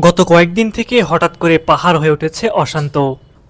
গত কয়েকদিন থেকে হঠাৎ করে পাহাড় হয়ে উঠেছে অশান্ত।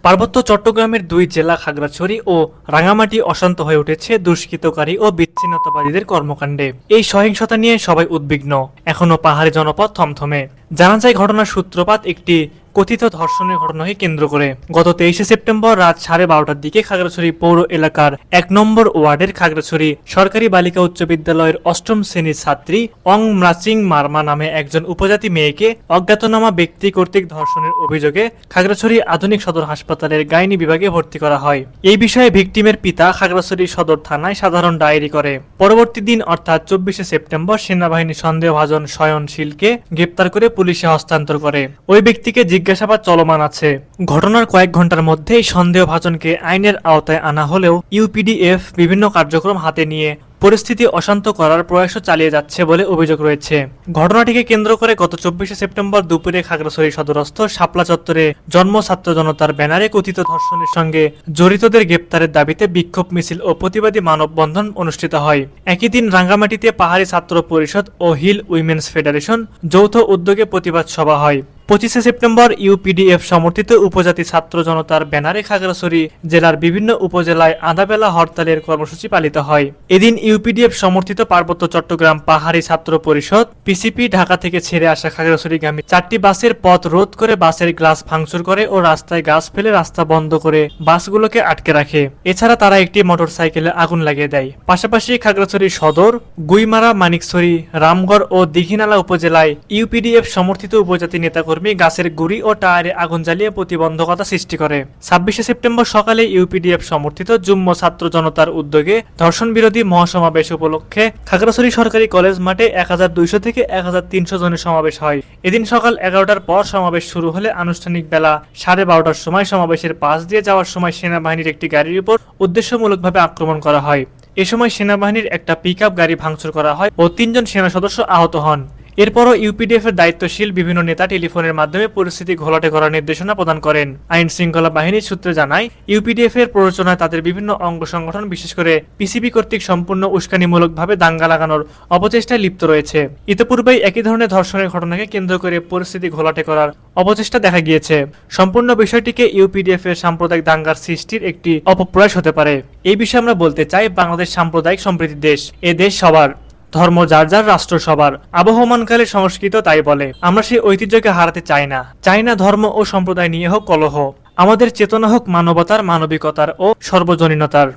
পার্বত্য চট্টগ্রামের দুই জেলা খাগড়াছড়ি ও রাঙামাটি অশান্ত হয়ে উঠেছে দুষ্কৃতকারী ও বিচ্ছিন্নতাবাদীদের কর্মকাণ্ডে। এই সহিংসতা নিয়ে সবাই উদ্বিগ্ন। এখনও পাহাড়ি জনপদ থমথমে। জানা যায়, ঘটনার সূত্রপাত একটি কথিত ধর্ষণের ঘটনাকে কেন্দ্র করে গত তেইশে সেপ্টেম্বর রাত সাড়ে বারোটার দিকে খাগড়াছড়ি পৌর এলাকার এক নম্বর ওয়ার্ডের খাগড়াছড়ি সরকারি বালিকা উচ্চ বিদ্যালয়ের অষ্টম শ্রেণির ছাত্রী অং ম্রাচিং মার্মা নামে একজন উপজাতি মেয়েকে অজ্ঞাতনামা ব্যক্তি কর্তৃক ধর্ষণের অভিযোগে খাগড়াছড়ি আধুনিক সদর হাসপাতালের গাইনি বিভাগে ভর্তি করা হয়। এই বিষয়ে ভিকটিমের পিতা খাগড়াছড়ি সদর থানায় সাধারণ ডায়েরি করে। পরবর্তী দিন, অর্থাৎ চব্বিশে সেপ্টেম্বর সেনাবাহিনী সন্দেহভাজন শয়নশীলকে গ্রেপ্তার করে পুলিশে হস্তান্তর করে। ওই ব্যক্তিকে জিজ্ঞাসাবাদ চলমান আছে। ঘটনার কয়েক ঘণ্টার মধ্যেই সন্দেহভাজনকে আইনের আওতায় আনা হলেও ইউপিডিএফ বিভিন্ন কার্যক্রম হাতে নিয়ে পরিস্থিতি অশান্ত করার প্রয়াসও চালিয়ে যাচ্ছে বলে অভিযোগ রয়েছে। ঘটনাটিকে কেন্দ্র করে গত চব্বিশে সেপ্টেম্বর দুপুরে খাগড়াছড়ি সদরস্থ শাপলা চত্বরে জন্ম ছাত্র জনতার ব্যানারে কথিত ধর্ষণের সঙ্গে জড়িতদের গ্রেপ্তারের দাবিতে বিক্ষোভ মিছিল ও প্রতিবাদী মানববন্ধন অনুষ্ঠিত হয়। একই দিন রাঙ্গামাটিতে পাহাড়ি ছাত্র পরিষদ ও হিল উইমেন্স ফেডারেশন যৌথ উদ্যোগে প্রতিবাদ সভা হয়। পঁচিশে সেপ্টেম্বর ইউপিডিএফ সমর্থিত উপজাতি ছাত্র জনতার ব্যানারে খাগড়াছড়ি জেলার বিভিন্ন উপজেলায় আধাবেলা হরতালের কর্মসূচি পালিত হয়। এদিন ইউপিডিএফ সমর্থিত পার্বত্য চট্টগ্রাম পাহাড়ি ছাত্র পরিষদ, পিসিপি ঢাকা থেকে ছেড়ে আসা খাগড়াছড়িগামী চারটি বাসের পথ রোধ করে বাসের গ্লাস ভাঙচুর করে ও রাস্তায় গাছ ফেলে রাস্তা বন্ধ করে বাসগুলোকে আটকে রাখে। এছাড়া তারা একটি মোটর সাইকেলে আগুন লাগিয়ে দেয়। পাশাপাশি খাগড়াছড়ি সদর, গুইমারা, মানিকছড়ি, রামগড় ও দিঘিনালা উপজেলায় ইউপিডিএফ সমর্থিত উপজাতি নেতাকর্মী গাছের গুড়ি ও টায়ারে আগুন জ্বালিয়ে প্রতিবন্ধকতা সৃষ্টি করে। ছাব্বিশে সেপ্টেম্বর সকালে ইউপিডিএফ সমর্থিত যুগ্ম ছাত্র জনতার উদ্যোগে ধর্ষণ বিরোধী মহাসমাবেশ উপলক্ষে খাগড়াছড়ি সরকারি কলেজ মাঠে এক হাজার দুইশো থেকে এক হাজার তিনশো জনের সমাবেশ হয়। এদিন সকাল এগারোটার পর সমাবেশ শুরু হলে আনুষ্ঠানিক বেলা সাড়ে বারোটার সময় সমাবেশের পাশ দিয়ে যাওয়ার সময় সেনাবাহিনীর একটি গাড়ির উপর উদ্দেশ্যমূলকভাবে আক্রমণ করা হয়। এ সময় সেনাবাহিনীর একটা পিকআপ গাড়ি ভাঙচুর করা হয় ও তিনজন সেনা সদস্য আহত হন। এরপরও ইউপিডিএফ এর দায়িত্বশীল বিভিন্ন নেতা টেলিফোনের মাধ্যমে পরিস্থিতি ঘোলাটে করার নির্দেশনা প্রদান করেন। আইন শৃঙ্খলা বাহিনীর সূত্রে জানায় ইউপিডিএফ এর প্ররোচনায় তাদের বিভিন্ন অঙ্গ সংগঠন, বিশেষ করে পিসিবি কর্তৃক সম্পূর্ণ উস্কানিমূলকভাবে দাঙ্গা লাগানোর অপচেষ্টায় লিপ্ত রয়েছে। ইতিপূর্বেই একই ধরনের ধর্ষণের ঘটনাকে কেন্দ্র করে পরিস্থিতি ঘোলাটে করার অপচেষ্টা দেখা গিয়েছে। সম্পূর্ণ বিষয়টিকে ইউপিডিএফ এর সাম্প্রদায়িক দাঙ্গার সৃষ্টির একটি অপপ্রয়াস হতে পারে। এই বিষয়ে আমরা বলতে চাই বাংলাদেশ সাম্প্রদায়িক সম্প্রীতির দেশ। এ দেশ সবার। ধর্ম যার যার রাষ্ট্র সবার আবহমানকালে সংস্কৃত তাই বলে। আমরা সেই ঐতিহ্যকে হারাতে চাই না। চাই না ধর্ম ও সম্প্রদায় নিয়ে হোক কলহ। আমাদের চেতনা হোক মানবতার, মানবিকতার ও সর্বজনীনতার।